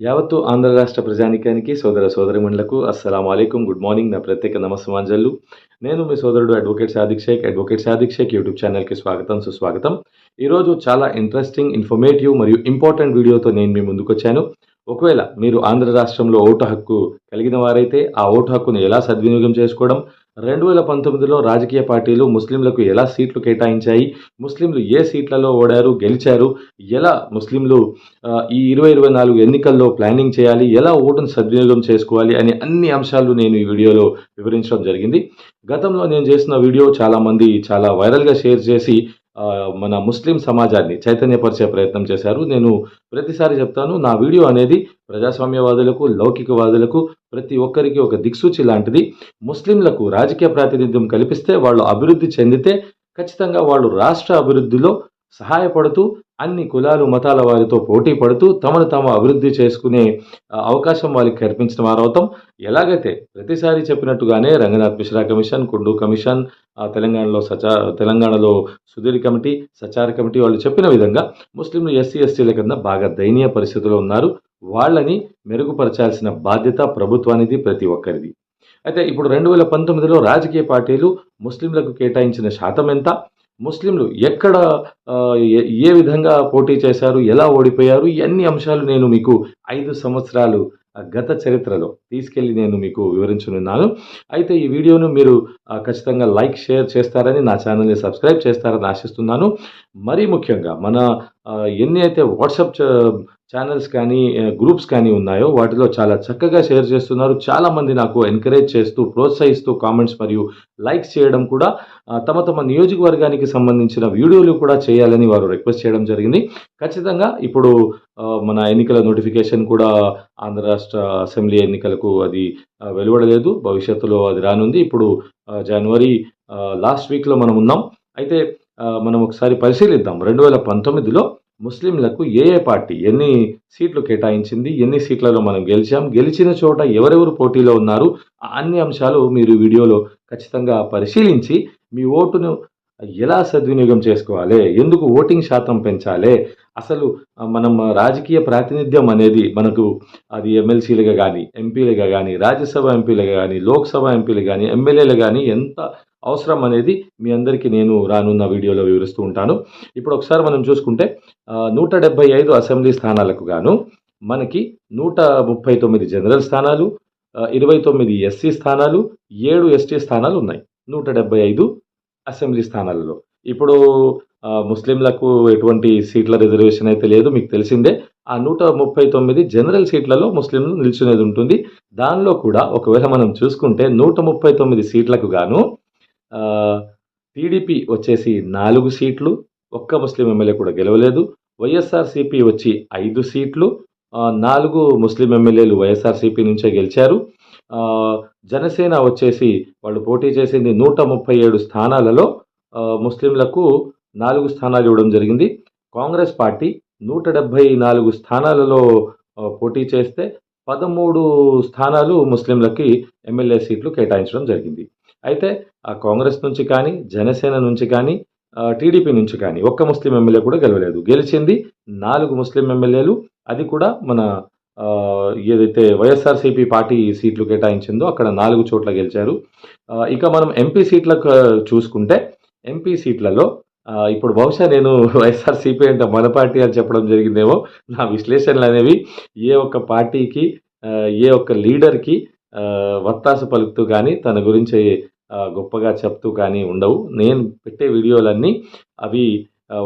యావత్తు ఆంధ్ర రాష్ట్ర ప్రజానికానికి సోదర సోదరిమణులకు అస్సలం అలైకుం గుడ్ మార్నింగ్ నా ప్రత్యేక నమస్సమాంజల్లు నేను మీ సోదరుడు advocate Sadiq Shaik advocate Sadiq Shaik YouTube ఛానల్కి స్వాగతం సుస్వాగతం. ఈరోజు చాలా ఇంట్రెస్టింగ్ ఇన్ఫర్మేటివ్ మరియు ఇంపార్టెంట్ వీడియోతో నేను మీ ముందుకు వచ్చాను ఒకవేళ మీరు ఆంధ్ర రాష్ట్రంలో ఓటు హక్కు కలిగిన వారైతే ఆ ఓటు హక్కును ఎలా సద్వినియోగం చేసుకోవడం రెండు వేల పంతొమ్మిదిలో రాజకీయ పార్టీలు ముస్లింలకు ఎలా సీట్లు కేటాయించాయి? ముస్లింలు ఏ సీట్లలో ఓడారు? గెలిచారు? ఎలా ముస్లింలు ఈ ఇరవై ఇరవై నాలుగు ఎన్నికల్లో ప్లానింగ్ చేయాలి? ఎలా ఓటును సద్వినియోగం చేసుకోవాలి? అనే అన్ని అంశాలు నేను ఈ వీడియోలో వివరించడం జరిగింది. గతంలో నేను చేసిన వీడియో చాలామంది చాలా వైరల్గా షేర్ చేసి మన ముస్లిం సమాజాన్ని చైతన్యపరిచే ప్రయత్నం చేశారు. నేను ప్రతిసారి చెప్తాను నా వీడియో అనేది ప్రజాస్వామ్యవాదులకు లౌకికవాదులకు ప్రతి ఒక్కరికి ఒక దిక్సూచి లాంటిది. ముస్లింలకు రాజకీయ ప్రాతినిధ్యం కల్పిస్తే వాళ్ళు అభివృద్ధి చెందితే ఖచ్చితంగా వాళ్ళు రాష్ట్ర అభివృద్ధిలో సహాయపడుతూ అన్ని కులాలు మతాల వారితో పోటీ పడుతూ తమను తాము అభివృద్ధి చేసుకునే అవకాశం వాళ్ళకి కల్పించిన వారు అవుతాం ఎలాగైతే ప్రతిసారి చెప్పినట్టుగానే రంగనాథ్ మిశ్రా కమిషన్ కుండు కమిషన్ తెలంగాణలో సచా తెలంగాణలో సుధీర్ కమిటీ సచార కమిటీ వాళ్ళు చెప్పిన విధంగా ముస్లింలు ఎస్సీ ఎస్టీల కింద బాగా దయనీయ పరిస్థితిలో ఉన్నారు. వాళ్ళని మెరుగుపరచాల్సిన బాధ్యత ప్రభుత్వానిది ప్రతి ఒక్కరిది. అయితే ఇప్పుడు రెండు వేల పంతొమ్మిదిలో రాజకీయ పార్టీలు ముస్లింలకు కేటాయించిన శాతం ఎంత? ముస్లింలు ఎక్కడ ఏ- ఏ విధంగా పోటీ చేశారు ఎలా ఓడిపోయారు ఇవన్నీ అంశాలు నేను మీకు ఐదు సంవత్సరాలు గత చరిత్రలో తీసుకెళ్ళి నేను మీకు వివరించనున్నాను. అయితే ఈ వీడియోను మీరు ఖచ్చితంగా లైక్ షేర్ చేస్తారని నా ఛానల్ని సబ్స్క్రైబ్ చేస్తారని ఆశిస్తున్నాను. మరీ ముఖ్యంగా మన ఎన్ని అయితే వాట్సాప్ ఛానల్స్ కానీ గ్రూప్స్ కానీ ఉన్నాయో వాటిలో చాలా చక్కగా షేర్ చేస్తున్నారు. చాలామంది నాకు ఎంకరేజ్ చేస్తూ ప్రోత్సహిస్తూ కామెంట్స్ మరియు లైక్స్ చేయడం కూడా తమ తమ నియోజకవర్గానికి సంబంధించిన వీడియోలు కూడా చేయాలని వారు రిక్వెస్ట్ చేయడం జరిగింది. ఖచ్చితంగా ఇప్పుడు మన ఎన్నికల నోటిఫికేషన్ కూడా ఆంధ్ర రాష్ట్ర అసెంబ్లీ ఎన్నికలకు అది వెలువడలేదు. భవిష్యత్తులో అది రానుంది. ఇప్పుడు జనవరి లాస్ట్ వీక్లో మనం ఉన్నాం. అయితే మనం ఒకసారి పరిశీలిద్దాం. రెండు వేల పంతొమ్మిదిలో ముస్లింలకు ఏ ఏ పార్టీ ఎన్ని సీట్లు కేటాయించింది ఎన్ని సీట్లలో మనం గెలిచాం గెలిచిన చోట ఎవరెవరు పోటీలో ఉన్నారు ఆ అన్ని అంశాలు మీరు వీడియోలో ఖచ్చితంగా పరిశీలించి మీ ఓటును ఎలా సద్వినియోగం చేసుకోవాలి ఎందుకు ఓటింగ్ శాతం పెంచాలి అసలు మనం రాజకీయ ప్రాతినిధ్యం అనేది మనకు అది ఎమ్మెల్సీలుగా కానీ ఎంపీలుగా కానీ రాజ్యసభ ఎంపీలుగా కానీ లోక్సభ ఎంపీలు కానీ ఎమ్మెల్యేలు కానీ ఎంత అవసరం అనేది మీ అందరికీ నేను రానున్న వీడియోలో వివరిస్తూ ఉంటాను. ఇప్పుడు ఒకసారి మనం చూసుకుంటే నూట డెబ్బై ఐదు అసెంబ్లీ స్థానాలకు గాను మనకి నూట ముప్పై తొమ్మిది జనరల్ స్థానాలు ఇరవై తొమ్మిది ఎస్సీ స్థానాలు ఏడు ఎస్టీ స్థానాలు ఉన్నాయి నూట డెబ్బై ఐదు అసెంబ్లీ స్థానాలలో. ఇప్పుడు ముస్లింలకు ఎటువంటి సీట్ల రిజర్వేషన్ అయితే లేదు మీకు తెలిసిందే. ఆ నూట ముప్పై తొమ్మిది జనరల్ సీట్లలో ముస్లింలు నిల్చునేది ఉంటుంది. దానిలో కూడా ఒకవేళ మనం చూసుకుంటే నూట ముప్పై తొమ్మిది సీట్లకు గాను టీడీపీ వచ్చేసి నాలుగు సీట్లు ఒక్క ముస్లిం ఎమ్మెల్యే కూడా గెలవలేదు. వైఎస్ఆర్సీపీ వచ్చి ఐదు సీట్లు నాలుగు ముస్లిం ఎమ్మెల్యేలు వైఎస్ఆర్సీపీ నుంచే గెలిచారు. జనసేన వచ్చేసి వాళ్ళు పోటీ చేసింది నూట ముప్పై ఏడు స్థానాలలో ముస్లింలకు నాలుగు స్థానాలు ఇవ్వడం జరిగింది. కాంగ్రెస్ పార్టీ నూట డెబ్భై నాలుగు స్థానాలలో పోటీ చేస్తే పదమూడు స్థానాలు ముస్లింలకి ఎమ్మెల్యే సీట్లు కేటాయించడం జరిగింది. అయితే ఆ కాంగ్రెస్ నుంచి కానీ జనసేన నుంచి కానీ టీడీపీ నుంచి కానీ ఒక్క ముస్లిం ఎమ్మెల్యే కూడా గెలవలేదు. గెలిచింది నాలుగు ముస్లిం ఎమ్మెల్యేలు. అది కూడా మన ఏదైతే వైఎస్ఆర్సీపీ పార్టీ సీట్లు కేటాయించిందో అక్కడ నాలుగు చోట్ల గెలిచారు. ఇక మనం ఎంపీ సీట్లకు చూసుకుంటే ఎంపీ సీట్లలో ఇప్పుడు బహుశా నేను వైఎస్ఆర్సీపీ అంటే మన పార్టీ అని చెప్పడం జరిగిందేమో. నా విశ్లేషణలు అనేవి ఏ ఒక్క పార్టీకి ఏ ఒక్క లీడర్కి వత్తాస పలుకుతూ కానీ తన గురించి గొప్పగా చెప్తూ కానీ ఉండవు. నేను పెట్టే వీడియోలన్నీ అవి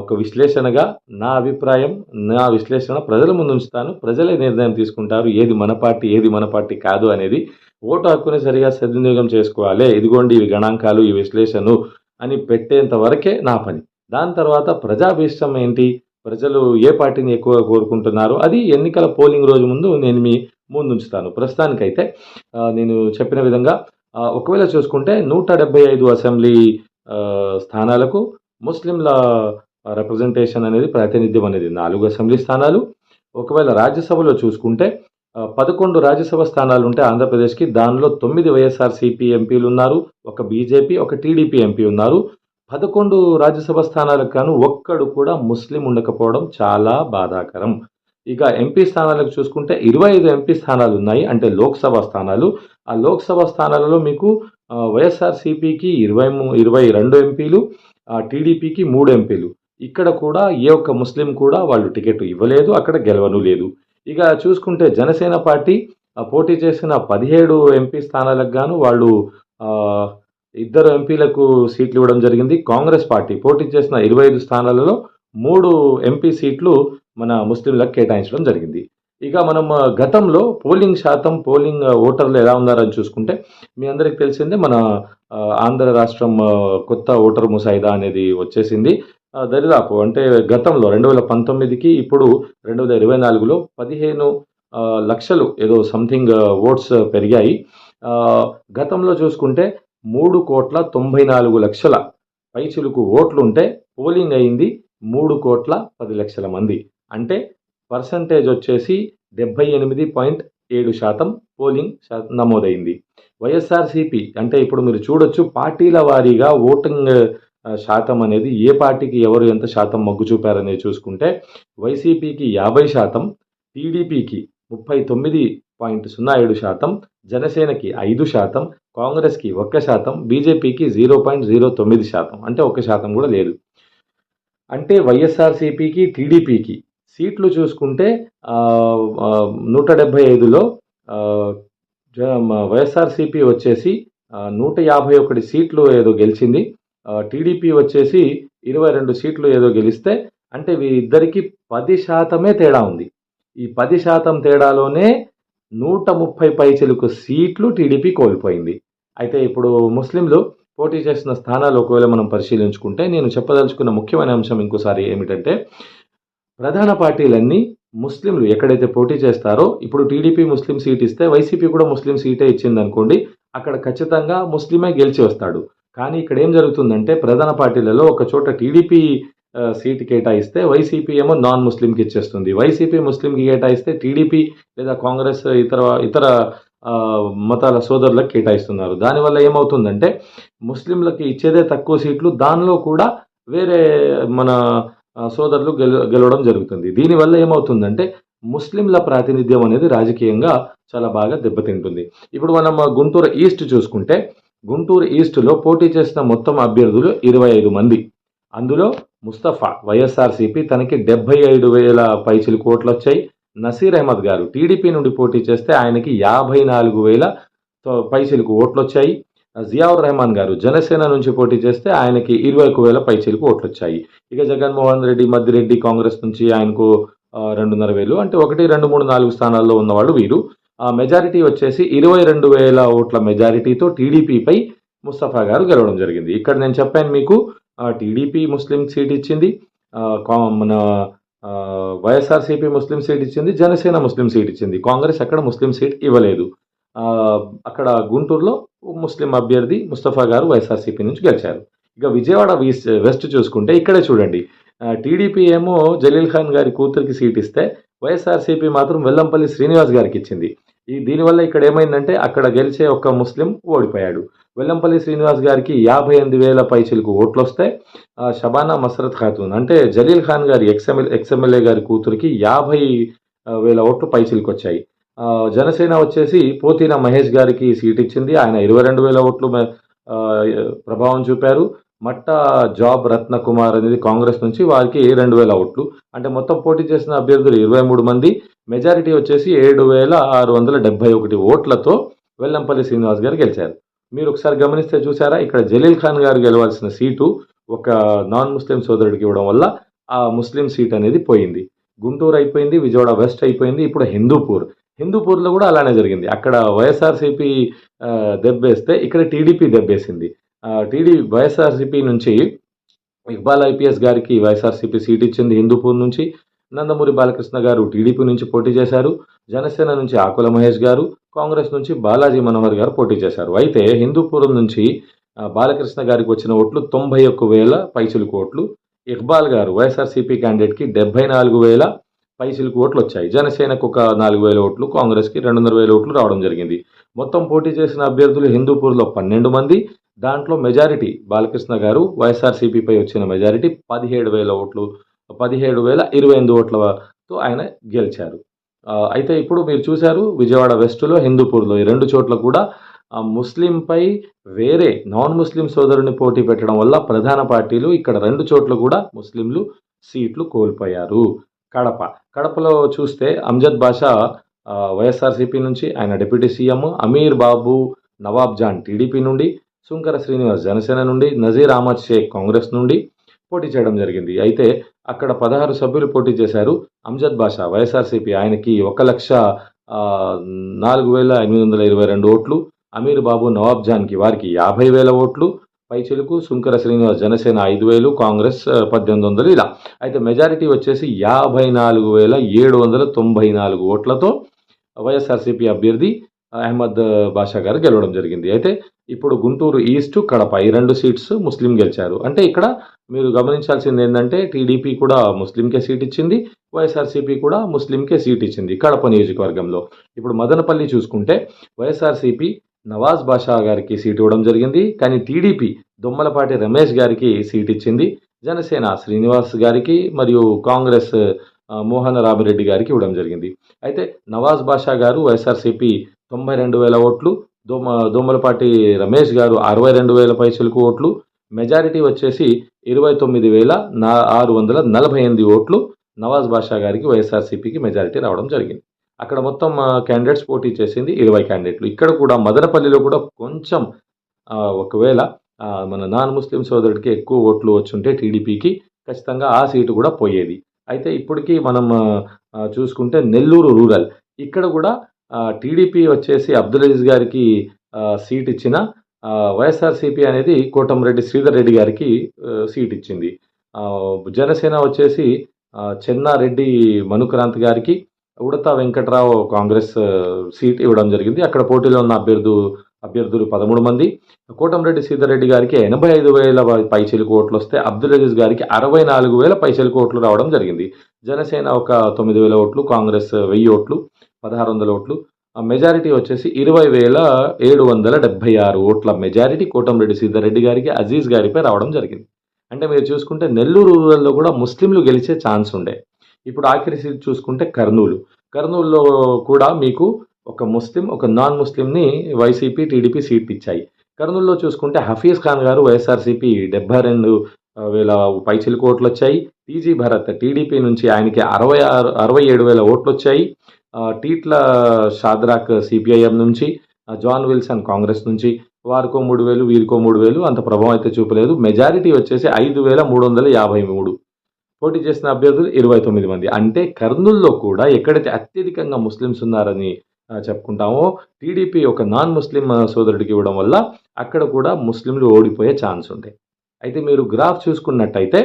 ఒక విశ్లేషణగా నా అభిప్రాయం నా విశ్లేషణ ప్రజల ముందు ఉంచుతాను. ప్రజలే నిర్ణయం తీసుకుంటారు. ఏది మన పార్టీ ఏది మన పార్టీ కాదు అనేది ఓటు హక్కుని సరిగా సద్వినియోగం చేసుకోవాలి. ఇదిగోండి ఇవి గణాంకాలు ఈ విశ్లేషణ అని పెట్టేంత వరకే నా పని. దాని తర్వాత ప్రజాభీష్టం ఏంటి? ప్రజలు ఏ పార్టీని ఎక్కువగా కోరుకుంటున్నారు? అది ఎన్నికల పోలింగ్ రోజు ముందు నేను మీ ముందుంచుతాను. ప్రస్తుతానికైతే నేను చెప్పిన విధంగా ఒకవేళ చూసుకుంటే నూట డెబ్బై ఐదు అసెంబ్లీ స్థానాలకు ముస్లింల రిప్రజెంటేషన్ అనేది ప్రాతినిధ్యం అనేది నాలుగు అసెంబ్లీ స్థానాలు. ఒకవేళ రాజ్యసభలో చూసుకుంటే పదకొండు రాజ్యసభ స్థానాలు ఉంటే ఆంధ్రప్రదేశ్కి దానిలో తొమ్మిది వైఎస్ఆర్సీపీ ఎంపీలు ఉన్నారు ఒక బీజేపీ ఒక టీడీపీ ఎంపీ ఉన్నారు. పదకొండు రాజ్యసభ స్థానాలకు గాను ఒక్కడు కూడా ముస్లిం ఉండకపోవడం చాలా బాధాకరం. ఇక ఎంపీ స్థానాలకు చూసుకుంటే ఇరవై ఐదు ఎంపీ స్థానాలు ఉన్నాయి. అంటే లోక్సభ స్థానాలు. ఆ లోక్సభ స్థానాలలో మీకు వైఎస్ఆర్సీపీకి ఇరవై ఇరవై రెండు ఎంపీలు టీడీపీకి మూడు ఎంపీలు. ఇక్కడ కూడా ఏ ఒక్క ముస్లిం కూడా వాళ్ళు టికెట్ ఇవ్వలేదు అక్కడ గెలవను లేదు. ఇక చూసుకుంటే జనసేన పార్టీ పోటీ చేసిన పదిహేడు ఎంపీ స్థానాలకు గాను వాళ్ళు ఇద్దరు ఎంపీలకు సీట్లు ఇవ్వడం జరిగింది. కాంగ్రెస్ పార్టీ పోటీ చేసిన ఇరవై ఐదు స్థానాలలో మూడు ఎంపీ సీట్లు మన ముస్లింలకు కేటాయించడం జరిగింది. ఇక మనం గతంలో పోలింగ్ శాతం పోలింగ్ ఓటర్లు ఎలా ఉన్నారని చూసుకుంటే మీ అందరికి తెలిసిందే మన ఆంధ్ర రాష్ట్రం కొత్త ఓటర్ ముసాయిదా అనేది వచ్చేసింది. దరిదాపు అంటే గతంలో రెండు వేల పంతొమ్మిదికి ఇప్పుడు రెండు వేల ఇరవై నాలుగులో పదిహేను లక్షలు ఏదో సంథింగ్ ఓట్స్ పెరిగాయి. గతంలో చూసుకుంటే మూడు కోట్ల తొంభై నాలుగు లక్షల పైచులకు ఓట్లు ఉంటే పోలింగ్ అయింది మూడు కోట్ల పది లక్షల మంది. అంటే పర్సంటేజ్ వచ్చేసి డెబ్బై ఎనిమిది పాయింట్ ఏడు శాతం పోలింగ్ నమోదైంది. వైఎస్ఆర్సీపీ అంటే ఇప్పుడు మీరు చూడొచ్చు పార్టీల వారీగా ఓటింగ్ శాతం అనేది ఏ పార్టీకి ఎవరు ఎంత శాతం మొగ్గు చూపారనేది చూసుకుంటే వైసీపీకి యాభై శాతం టీడీపీకి ముప్పై తొమ్మిది పాయింట్ సున్నా ఏడు శాతం జనసేనకి ఐదు శాతం కాంగ్రెస్కి ఒక్క శాతం బీజేపీకి జీరో పాయింట్ జీరో తొమ్మిది శాతం అంటే ఒక్క శాతం కూడా లేదు. అంటే వైఎస్ఆర్సీపీకి టీడీపీకి సీట్లు చూసుకుంటే నూట డెబ్బై ఐదులో జ- వైఎస్ఆర్సీపీ వచ్చేసి నూట యాభై ఒకటి సీట్లు ఏదో గెలిచింది. టీడీపీ వచ్చేసి ఇరవై రెండు సీట్లు ఏదో గెలిస్తే అంటే వీరిద్దరికి పది శాతమే తేడా ఉంది. ఈ పది శాతం తేడాలోనే నూట ముప్పై పైచిలకు సీట్లు టీడీపీ కోల్పోయింది. అయితే ఇప్పుడు ముస్లింలు పోటీ చేసిన స్థానాలు ఒకవేళ మనం పరిశీలించుకుంటే నేను చెప్పదలుచుకున్న ముఖ్యమైన అంశం ఇంకోసారి ఏమిటంటే ప్రధాన పార్టీలన్నీ ముస్లింలు ఎక్కడైతే పోటీ చేస్తారో ఇప్పుడు టీడీపీ ముస్లిం సీట్ ఇస్తే వైసీపీ కూడా ముస్లిం సీటే ఇచ్చింది అనుకోండి అక్కడ ఖచ్చితంగా ముస్లిమే గెలిచి వస్తాడు. కానీ ఇక్కడ ఏం జరుగుతుందంటే ప్రధాన పార్టీలలో ఒక చోట టీడీపీ సీట్ కేటాయిస్తే వైసీపీ ఏమో నాన్ ముస్లింకి ఇచ్చేస్తుంది. వైసీపీ ముస్లింకి కేటాయిస్తే టీడీపీ లేదా కాంగ్రెస్ ఇతర ఇతర మతాల సోదరులకు కేటాయిస్తున్నారు. దానివల్ల ఏమవుతుందంటే ముస్లింలకి ఇచ్చేదే తక్కువ సీట్లు దానిలో కూడా వేరే మన సోదరులు గెల గెలవడం జరుగుతుంది. దీనివల్ల ఏమవుతుందంటే ముస్లింల ప్రాతినిధ్యం అనేది రాజకీయంగా చాలా బాగా దెబ్బతింటుంది. ఇప్పుడు మనం గుంటూరు ఈస్ట్ చూసుకుంటే గుంటూరు ఈస్ట్లో పోటీ చేసిన మొత్తం అభ్యర్థులు ఇరవై ఐదు మంది. అందులో ముస్తఫా వైఎస్ఆర్సీపీ తనకి డెబ్బై ఐదు వేల పైచిలు కోట్లు వచ్చాయి. నసీర్ అహ్మద్ గారు టీడీపీ నుండి పోటీ చేస్తే ఆయనకి యాభై నాలుగు వేల పైచిలకు ఓట్లు వచ్చాయి. జియావుర్ రెహమాన్ గారు జనసేన నుంచి పోటీ చేస్తే ఆయనకి ఇరవై ఒక వేల పైచిలకు ఓట్లు వచ్చాయి ఇక జగన్మోహన్ రెడ్డి మద్దిరెడ్డి కాంగ్రెస్ నుంచి ఆయనకు రెండున్నర వేలు. అంటే ఒకటి రెండు మూడు నాలుగు స్థానాల్లో ఉన్నవాళ్ళు వీరు. ఆ మెజారిటీ వచ్చేసి ఇరవై రెండు వేల ఓట్ల మెజారిటీతో టీడీపీపై ముస్తఫా గారు గెలవడం జరిగింది. ఇక్కడ నేను చెప్పాను మీకు టీడీపీ ముస్లిం సీట్ ఇచ్చింది మన వైఎస్ఆర్సీపీ ముస్లిం సీట్ ఇచ్చింది జనసేన ముస్లిం సీట్ ఇచ్చింది. కాంగ్రెస్ అక్కడ ముస్లిం సీట్ ఇవ్వలేదు. అక్కడ గుంటూరులో ముస్లిం అభ్యర్థి ముస్తఫా గారు వైఎస్ఆర్సీపీ నుంచి గెలిచారు. ఇక విజయవాడ వెస్ట్ వెస్ట్ చూసుకుంటే ఇక్కడే చూడండి. టీడీపీ ఏమో జలీల్ ఖాన్ గారి కూతురికి సీట్ ఇస్తే వైఎస్ఆర్సీపీ మాత్రం వెల్లంపల్లి శ్రీనివాస్ గారికి ఇచ్చింది. ఈ దీనివల్ల ఇక్కడ ఏమైందంటే అక్కడ గెలిచే ఒక ముస్లిం ఓడిపోయాడు. వెల్లంపల్లి శ్రీనివాస్ గారికి యాభై ఎనిమిది వేల పైచిలకు ఓట్లు వస్తే షబానా మసరత్ ఖాతూన్ అంటే జలీల్ ఖాన్ గారి ఎక్స్ఎమ్ఎల్ ఎక్స్ఎమ్మెల్యే గారి కూతురికి యాభై వేల ఓట్లు పైచిలకు వచ్చాయి జనసేన వచ్చేసి పోతీన మహేష్ గారికి సీట్ ఇచ్చింది. ఆయన ఇరవై రెండు వేల ఓట్లు ప్రభావం చూపారు. మట్ట జాబ్ రత్నకుమార్ అనేది కాంగ్రెస్ నుంచి వారికి రెండు వేల ఓట్లు. అంటే మొత్తం పోటీ చేసిన అభ్యర్థులు ఇరవై మూడు మంది. మెజారిటీ వచ్చేసి ఏడు వేల ఆరు వందల డెబ్బై ఒకటి ఓట్లతో వెల్లంపల్లి శ్రీనివాస్ గారు గెలిచారు. మీరు ఒకసారి గమనిస్తే చూసారా ఇక్కడ జలీల్ ఖాన్ గారు గెలవాల్సిన సీటు ఒక నాన్ ముస్లిం సోదరుడికి ఇవ్వడం వల్ల ఆ ముస్లిం సీట్ అనేది పోయింది. గుంటూరు అయిపోయింది విజయవాడ వెస్ట్ అయిపోయింది ఇప్పుడు హిందూపూర్. హిందూపూర్లో కూడా అలానే జరిగింది. అక్కడ వైఎస్ఆర్సీపీ దెబ్బేస్తే ఇక్కడ టీడీపీ దెబ్బేసింది. టీడీ వైఎస్ఆర్సీపీ నుంచి ఇక్బాల్ ఐపీఎస్ గారికి వైఎస్ఆర్సీపీ సీట్ ఇచ్చింది హిందూపూర్ నుంచి. నందమూరి బాలకృష్ణ గారు టీడీపీ నుంచి పోటీ చేశారు. జనసేన నుంచి ఆకుల మహేష్ గారు కాంగ్రెస్ నుంచి బాలాజీ మనోహర్ గారు పోటీ చేశారు. అయితే హిందూపురం నుంచి బాలకృష్ణ గారికి వచ్చిన ఓట్లు తొంభై ఒక్క వేల పైసలు ఓట్లు. ఇక్బాల్ గారు వైఎస్ఆర్సీపీ క్యాండిడేట్కి డెబ్బై నాలుగు వేల పైసలకు ఓట్లు వచ్చాయి జనసేనకు ఒక నాలుగు వేల ఓట్లు కాంగ్రెస్కి రెండున్నర వేల ఓట్లు రావడం జరిగింది. మొత్తం పోటీ చేసిన అభ్యర్థులు హిందూపూర్లో పన్నెండు మంది దాంట్లో మెజారిటీ బాలకృష్ణ గారు వైఎస్ఆర్సీపీపై వచ్చిన మెజారిటీ పదిహేడు వేల ఓట్లు పదిహేడు వేల ఇరవై ఎనిమిది ఓట్లతో ఆయన గెలిచారు. అయితే ఇప్పుడు మీరు చూశారు విజయవాడ వెస్టులో హిందూపూర్లో ఈ రెండు చోట్ల కూడా ముస్లింపై వేరే నాన్ ముస్లిం సోదరుని పోటీ పెట్టడం వల్ల ప్రధాన పార్టీలు ఇక్కడ రెండు చోట్ల కూడా ముస్లింలు సీట్లు కోల్పోయారు. కడప. కడపలో చూస్తే అంజద్ బాషా వైఎస్ఆర్సీపీ నుంచి ఆయన deputy CM Amir Babu Nawab Jan TDP నుండి సుంకర శ్రీనివాస్ జనసేన నుండి నజీర్ అహ్మద్ షేక్ కాంగ్రెస్ నుండి పోటీ చేయడం జరిగింది. అయితే అక్కడ పదహారు సభ్యులు పోటీ చేశారు అంజద్ బాషా. వైఎస్ఆర్సీపీ ఆయనకి ఒక లక్ష నాలుగు వేల ఎనిమిది వందల ఇరవై రెండు ఓట్లు అమీర్ బాబు నవాబ్ జాన్కి వారికి యాభై వేల ఓట్లు పైచిలుకు సుంకర శ్రీనివాస్ జనసేన ఐదు వేలు కాంగ్రెస్ పద్దెనిమిది వందలు ఇలా. అయితే మెజారిటీ వచ్చేసి యాభై నాలుగు వేల ఏడు వందల తొంభై నాలుగు ఓట్లతో వైఎస్ఆర్సీపీ అభ్యర్థి అహ్మద్ బాషా గారు గెలవడం జరిగింది. అయితే ఇప్పుడు గుంటూరు ఈస్ట్ కడప ఈ రెండు సీట్స్ ముస్లిం గెలిచారు. అంటే ఇక్కడ మీరు గమనించాల్సింది ఏంటంటే టీడీపీ కూడా ముస్లింకే సీట్ ఇచ్చింది వైఎస్ఆర్సీపీ కూడా ముస్లింకే సీట్ ఇచ్చింది కడప నియోజకవర్గంలో. ఇప్పుడు మదనపల్లి చూసుకుంటే వైఎస్ఆర్సీపీ నవాజ్ బాషా గారికి సీటు ఇవ్వడం జరిగింది. కానీ టీడీపీ దొమ్మలపాటి రమేష్ గారికి సీట్ ఇచ్చింది. జనసేన శ్రీనివాస్ గారికి మరియు కాంగ్రెస్ ఆ, మోహన రామిరెడ్డి గారికి ఇవ్వడం జరిగింది. అయితే నవాజ్ బాషా గారు వైఎస్ఆర్సీపీ తొంభై రెండు వేల ఓట్లు దోమ దోమలపాటి రమేష్ గారు అరవై రెండు వేల పైసలకు ఓట్లు మెజారిటీ వచ్చేసి ఇరవై తొమ్మిది వేల నా ఆరు వందల నలభై ఎనిమిది ఓట్లు నవాజ్ బాషా గారికి వైఎస్ఆర్సీపీకి మెజారిటీ రావడం జరిగింది. అక్కడ మొత్తం క్యాండిడేట్స్ పోటీ చేసింది ఇరవై క్యాండిడేట్లు ఇక్కడ కూడా మదనపల్లిలో కూడా కొంచెం ఒకవేళ మన నాన్ ముస్లిం సోదరుడికి ఎక్కువ ఓట్లు వచ్చుంటే టీడీపీకి ఖచ్చితంగా ఆ సీటు కూడా పోయేది. అయితే ఇప్పటికీ మనం చూసుకుంటే నెల్లూరు రూరల్. ఇక్కడ కూడా టీడీపీ వచ్చేసి అబ్దుల్ అజీజ్ గారికి సీట్ ఇచ్చిన వైఎస్ఆర్సీపీ అనేది కోటంరెడ్డి శ్రీధర్ రెడ్డి గారికి సీట్ ఇచ్చింది. జనసేన వచ్చేసి చెన్నారెడ్డి మనుక్రాంత్ గారికి ఉడతా వెంకట్రావు కాంగ్రెస్ సీట్ ఇవ్వడం జరిగింది. అక్కడ పోటీలో ఉన్న అభ్యర్థు అభ్యర్థులు పదమూడు మంది. కోటంరెడ్డి సీతారెడ్డి గారికి ఎనభై ఐదు వేల పైచిలకు ఓట్లు వస్తే అబ్దుల్ అజీజ్ గారికి అరవై నాలుగు వేల పైచిలకు ఓట్లు రావడం జరిగింది. జనసేన ఒక తొమ్మిది వేల ఓట్లు కాంగ్రెస్ వెయ్యి ఓట్లు పదహారు వందల ఓట్లు. ఆ మెజారిటీ వచ్చేసి ఇరవై వేల ఏడు వందల డెబ్బై ఆరు ఓట్ల మెజారిటీ కోటంరెడ్డి సీతారెడ్డి గారికి అజీజ్ గారిపై రావడం జరిగింది. అంటే మీరు చూసుకుంటే నెల్లూరు రూరల్లో కూడా ముస్లింలు గెలిచే ఛాన్స్ ఉండే. ఇప్పుడు ఆఖరి సీట్ చూసుకుంటే కర్నూలు. కర్నూలులో కూడా మీకు ఒక ముస్లిం ఒక నాన్ ముస్లింని వైసీపీ టీడీపీ సీట్ ఇచ్చాయి కర్నూలులో చూసుకుంటే హఫీజ్ ఖాన్ గారు వైఎస్ఆర్సీపీ డెబ్బై రెండు వేల పైచిలకు ఓట్లు వచ్చాయి టీజీ భరత్ టీడీపీ నుంచి ఆయనకి అరవై ఆరు అరవై ఏడు వేల ఓట్లు వచ్చాయి టీట్ల షాద్రాక్ సిపిఐఎం నుంచి జాన్ విల్సన్ కాంగ్రెస్ నుంచి వారికో మూడు వేలు వీరికో మూడు వేలు అంత ప్రభావం అయితే చూపలేదు. మెజారిటీ వచ్చేసి ఐదు వేల మూడు వందల యాభై మూడు. పోటీ చేసిన అభ్యర్థులు ఇరవై తొమ్మిది మంది. అంటే కర్నూల్లో కూడా ఎక్కడైతే అత్యధికంగా ముస్లిమ్స్ ఉన్నారని చెప్పుకుంటామో టీడీపీ ఒక నాన్ ముస్లిం సోదరుడికి ఇవ్వడం వల్ల అక్కడ కూడా ముస్లింలు ఓడిపోయే ఛాన్స్ ఉంటాయి అయితే మీరు గ్రాఫ్ చూసుకున్నట్టయితే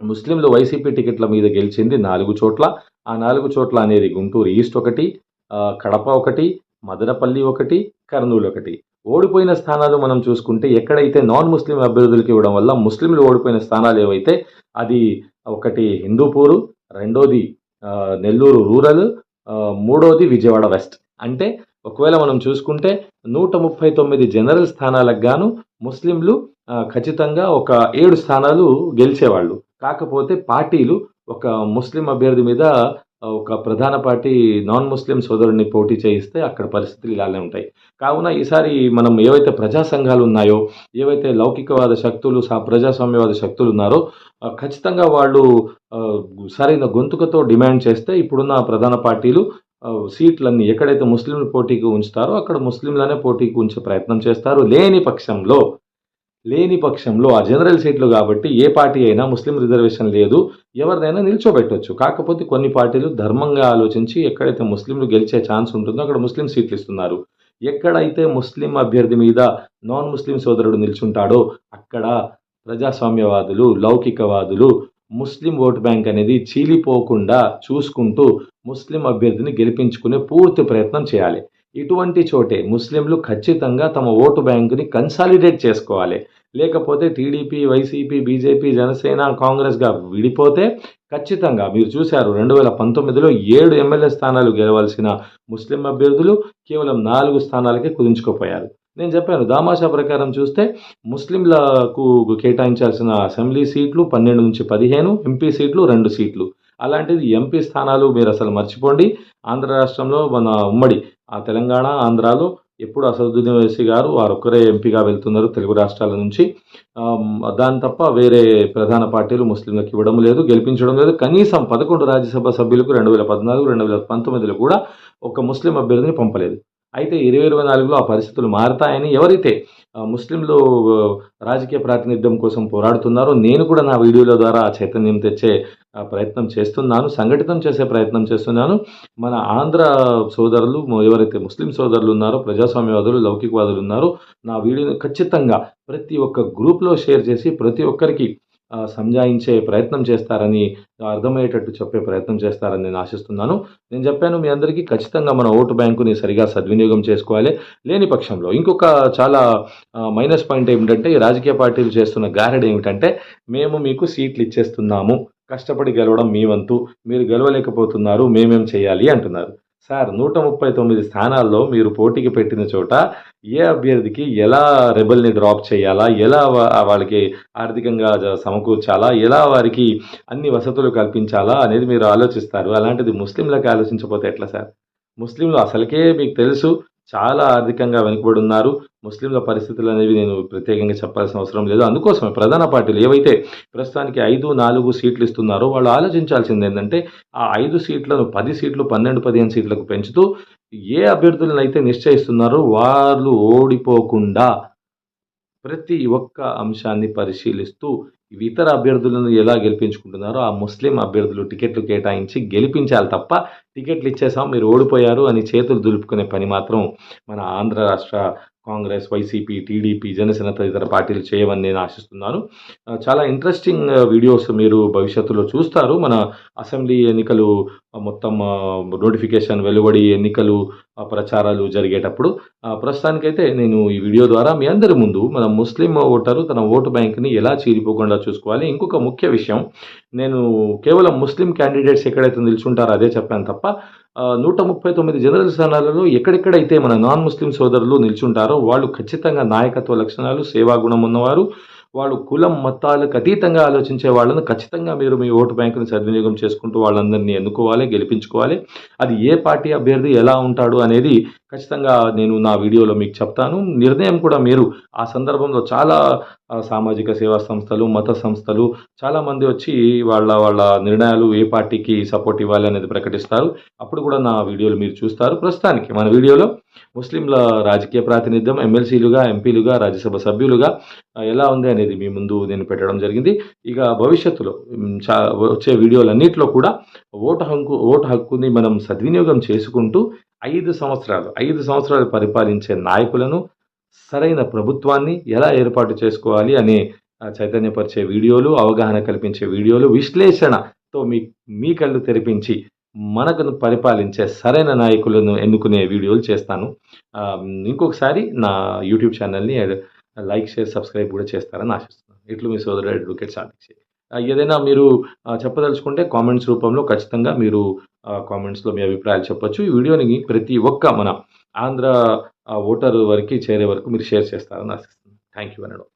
ముస్లింలు వైసీపీ టికెట్ల మీద గెలిచింది నాలుగు చోట్ల. ఆ నాలుగు చోట్ల అనేది గుంటూరు ఈస్ట్ ఒకటి కడప ఒకటి మదనపల్లి ఒకటి కర్నూలు ఒకటి. ఓడిపోయిన స్థానాలు మనం చూసుకుంటే ఎక్కడైతే నాన్ ముస్లిం అభ్యర్థులకి ఇవ్వడం వల్ల ముస్లింలు ఓడిపోయిన స్థానాలు ఏవైతే అది ఒకటి హిందూపూరు రెండోది నెల్లూరు రూరల్ మూడోది విజయవాడ వెస్ట్. అంటే ఒకవేళ మనం చూసుకుంటే నూట ముప్పై తొమ్మిది జనరల్ స్థానాలకు గాను ముస్లింలు ఖచ్చితంగా ఒక ఏడు స్థానాలు గెలిచేవాళ్ళు. కాకపోతే పార్టీలు ఒక ముస్లిం అభ్యర్థి మీద ఒక ప్రధాన పార్టీ నాన్ ముస్లిం సోదరుడిని పోటీ చేయిస్తే అక్కడ పరిస్థితులు ఇలానే ఉంటాయి. కావున ఈసారి మనం ఏవైతే ప్రజా సంఘాలు ఉన్నాయో ఏవైతే లౌకికవాద శక్తులు సా- ప్రజాస్వామ్యవాద శక్తులు ఉన్నారో ఖచ్చితంగా వాళ్ళు సరైన గొంతుకతో డిమాండ్ చేస్తే ఇప్పుడున్న ప్రధాన పార్టీలు సీట్లన్నీ ఎక్కడైతే ముస్లింలు పోటీకి ఉంచుతారో అక్కడ ముస్లింలనే పోటీకి ఉంచే ప్రయత్నం చేస్తారు. లేని పక్షంలో లేని పక్షంలో ఆ జనరల్ సీట్లు కాబట్టి ఏ పార్టీ అయినా ముస్లిం రిజర్వేషన్ లేదు ఎవరినైనా నిల్చోబెట్టొచ్చు. కాకపోతే కొన్ని పార్టీలు ధర్మంగా ఆలోచించి ఎక్కడైతే ముస్లింలు గెలిచే ఛాన్స్ ఉంటుందో అక్కడ ముస్లిం సీట్లు ఇస్తున్నారు. ఎక్కడైతే ముస్లిం అభ్యర్థి మీద నాన్ ముస్లిం సోదరుడు నిల్చుంటాడో అక్కడ ప్రజాస్వామ్యవాదులు లౌకికవాదులు ముస్లిం ఓటు బ్యాంక్ అనేది చీలిపోకుండా చూసుకుంటూ ముస్లిం అభ్యర్థిని గెలిపించుకునే పూర్తి ప్రయత్నం చేయాలి. ఇటువంటి చోటే ముస్లింలు ఖచ్చితంగా తమ ఓటు బ్యాంకుని కన్సాలిడేట్ చేసుకోవాలి. లేకపోతే టీడీపీ వైసీపీ బీజేపీ జనసేన కాంగ్రెస్గా విడిపోతే ఖచ్చితంగా మీరు చూశారు రెండు వేల పంతొమ్మిదిలో ఏడు ఎమ్మెల్యే స్థానాలు గెలవాల్సిన ముస్లిం అభ్యర్థులు కేవలం నాలుగు స్థానాలకే కుదించుకుపోయారు. నేను చెప్పాను దామాషా ప్రకారం చూస్తే ముస్లింలకు కేటాయించాల్సిన అసెంబ్లీ సీట్లు పన్నెండు నుంచి పదిహేను ఎంపీ సీట్లు రెండు సీట్లు. అలాంటిది ఎంపీ స్థానాలు మీరు అసలు మర్చిపోండి. ఆంధ్ర రాష్ట్రంలో మన ఉమ్మడి ఆ తెలంగాణ ఆంధ్రాలో ఎప్పుడు అసదుద్దీన్ ఓవైసీ గారు వారొక్కరే ఎంపీగా వెళ్తున్నారు తెలుగు రాష్ట్రాల నుంచి. దాని తప్ప వేరే ప్రధాన పార్టీలు ముస్లింలకు ఇవ్వడం లేదు గెలిపించడం లేదు. కనీసం పదకొండు రాజ్యసభ సభ్యులకు రెండు వేల పద్నాలుగు రెండు వేల పంతొమ్మిదిలో కూడా ఒక ముస్లిం అభ్యర్థిని పంపలేదు. అయితే ఇరవై ఇరవై నాలుగులో ఆ పరిస్థితులు మారతాయని ఎవరైతే ముస్లింలు రాజకీయ ప్రాతినిధ్యం కోసం పోరాడుతున్నారో నేను కూడా నా వీడియోల ద్వారా ఆ చైతన్యం తెచ్చే ప్రయత్నం చేస్తున్నాను సంఘటితం చేసే ప్రయత్నం చేస్తున్నాను. మన ఆంధ్ర సోదరులు ఎవరైతే ముస్లిం సోదరులు ఉన్నారో ప్రజాస్వామ్యవాదులు లౌకికవాదులు ఉన్నారో నా వీడియోని ఖచ్చితంగా ప్రతి ఒక్క గ్రూప్లో షేర్ చేసి ప్రతి ఒక్కరికి సంజాయించే ప్రయత్నం చేస్తారని అర్థమయ్యేటట్టు చెప్పే ప్రయత్నం చేస్తారని నేను ఆశిస్తున్నాను. నేను చెప్పాను మీ అందరికీ ఖచ్చితంగా మన ఓటు బ్యాంకుని సరిగా సద్వినియోగం చేసుకోవాలి. లేని పక్షంలో ఇంకొక చాలా మైనస్ పాయింట్ ఏమిటంటే ఈ రాజకీయ పార్టీలు చేస్తున్న గారెడ్ ఏమిటంటే మేము మీకు సీట్లు ఇచ్చేస్తున్నాము. కష్టపడి గెలవడం మీ వంతు. మీరు గెలవలేకపోతున్నారు మేమేం చేయాలి అంటున్నారు. సార్ నూట ముప్పై తొమ్మిది స్థానాల్లో మీరు పోటీకి పెట్టిన చోట ఏ అభ్యర్థికి ఎలా రెబల్ని డ్రాప్ చేయాలా? ఎలా వాళ్ళకి ఆర్థికంగా సమకూర్చాలా? ఎలా వారికి అన్ని వసతులు కల్పించాలా అనేది మీరు ఆలోచిస్తారు. అలాంటిది ముస్లింలకు ఆలోచించకపోతే ఎట్లా సార్? ముస్లింలు అసలుకే మీకు తెలుసు చాలా ఆర్థికంగా వెనుకబడి ఉన్నారు. ముస్లింల పరిస్థితులు అనేవి నేను ప్రత్యేకంగా చెప్పాల్సిన అవసరం లేదు. అందుకోసమే ప్రధాన పార్టీలు ఏవైతే ప్రస్తుతానికి ఐదు నాలుగు సీట్లు ఇస్తున్నారో వాళ్ళు ఆలోచించాల్సింది ఏంటంటే ఆ ఐదు సీట్లను పది సీట్లు పన్నెండు పదిహేను సీట్లకు పెంచుతూ ఏ అభ్యర్థులను అయితే నిశ్చయిస్తున్నారో వాళ్ళు ఓడిపోకుండా ప్రతి ఒక్క అంశాన్ని పరిశీలిస్తూ ఇవి ఇతర అభ్యర్థులను ఎలా గెలిపించుకుంటున్నారో ఆ ముస్లిం అభ్యర్థులు టికెట్లు కేటాయించి గెలిపించాలి తప్ప టికెట్లు ఇచ్చేసాం మీరు ఓడిపోయారు అని చేతులు దులుపుకునే పని మాత్రం మన ఆంధ్ర రాష్ట్ర కాంగ్రెస్ వైసీపీ టీడీపీ జనసేన తదితర పార్టీలు చేయవని నేను ఆశిస్తున్నాను. చాలా ఇంట్రెస్టింగ్ వీడియోస్ మీరు భవిష్యత్తులో చూస్తారు. మన అసెంబ్లీ ఎన్నికలు మొత్తం నోటిఫికేషన్ వెలువడి ఎన్నికలు ప్రచారాలు జరిగేటప్పుడు ప్రస్తుతానికైతే నేను ఈ వీడియో ద్వారా మీ అందరి ముందు మన ముస్లిం ఓటరు తన ఓటు బ్యాంక్ని ఎలా చీరిపోకుండా చూసుకోవాలి. ఇంకొక ముఖ్య విషయం నేను కేవలం ముస్లిం క్యాండిడేట్స్ ఎక్కడైతే నిల్చుంటారో అదే చెప్పాను తప్ప నూట ముప్పై తొమ్మిది జనరల్ స్థానాలలో ఎక్కడెక్కడైతే మన నాన్ ముస్లిం సోదరులు నిల్చుంటారో వాళ్ళు ఖచ్చితంగా నాయకత్వ లక్షణాలు సేవాగుణం ఉన్నవారు వాళ్ళు కులం మతాలకు అతీతంగా ఆలోచించే వాళ్ళను ఖచ్చితంగా మీరు మీ ఓటు బ్యాంకుని సద్వినియోగం చేసుకుంటూ వాళ్ళందరినీ ఎన్నుకోవాలి గెలిపించుకోవాలి. అది ఏ పార్టీ అభ్యర్థి ఎలా ఉంటాడు అనేది ఖచ్చితంగా నేను నా వీడియోలో మీకు చెప్తాను. నిర్ణయం కూడా మీరు ఆ సందర్భంలో చాలా సామాజిక సేవా సంస్థలు మత సంస్థలు చాలామంది వచ్చి వాళ్ళ వాళ్ళ నిర్ణయాలు ఏ పార్టీకి సపోర్ట్ ఇవ్వాలి అనేది ప్రకటిస్తారు. అప్పుడు కూడా నా వీడియోలు మీరు చూస్తారు. ప్రస్తుతానికి మన వీడియోలో ముస్లింల రాజకీయ ప్రాతినిధ్యం ఎమ్మెల్సీలుగా ఎంపీలుగా రాజ్యసభ సభ్యులుగా ఎలా ఉంది అనేది మీ ముందు నేను పెట్టడం జరిగింది. ఇక భవిష్యత్తులో చా వచ్చే వీడియోలన్నింటిలో కూడా ఓటు హక్కు ఓటు హక్కుని మనం సద్వినియోగం చేసుకుంటూ ఐదు సంవత్సరాలు ఐదు సంవత్సరాలు పరిపాలించే నాయకులను సరైన ప్రభుత్వాన్ని ఎలా ఏర్పాటు చేసుకోవాలి అనే చైతన్యపరిచే వీడియోలు అవగాహన కల్పించే వీడియోలు విశ్లేషణతో మీ మీ కళ్ళు తెరిపించి మనకు పరిపాలించే సరైన నాయకులను ఎన్నుకునే వీడియోలు చేస్తాను. ఇంకొకసారి నా యూట్యూబ్ ఛానల్ని లైక్ షేర్ సబ్స్క్రైబ్ కూడా చేస్తారని ఆశిస్తున్నాను. ఇట్లు మీ సోదరుడు అడ్వకేట్ సాధించి ఏదైనా మీరు చెప్పదలుచుకుంటే కామెంట్స్ రూపంలో ఖచ్చితంగా మీరు కామెంట్స్లో మీ అభిప్రాయాలు చెప్పొచ్చు. ఈ వీడియోని ప్రతి ఒక్క మన ఆంధ్ర ఓటర్ వరకు చేరే వరకు మీరు షేర్ చేస్తారని ఆశిస్తున్నాను. థ్యాంక్ యూ అనడం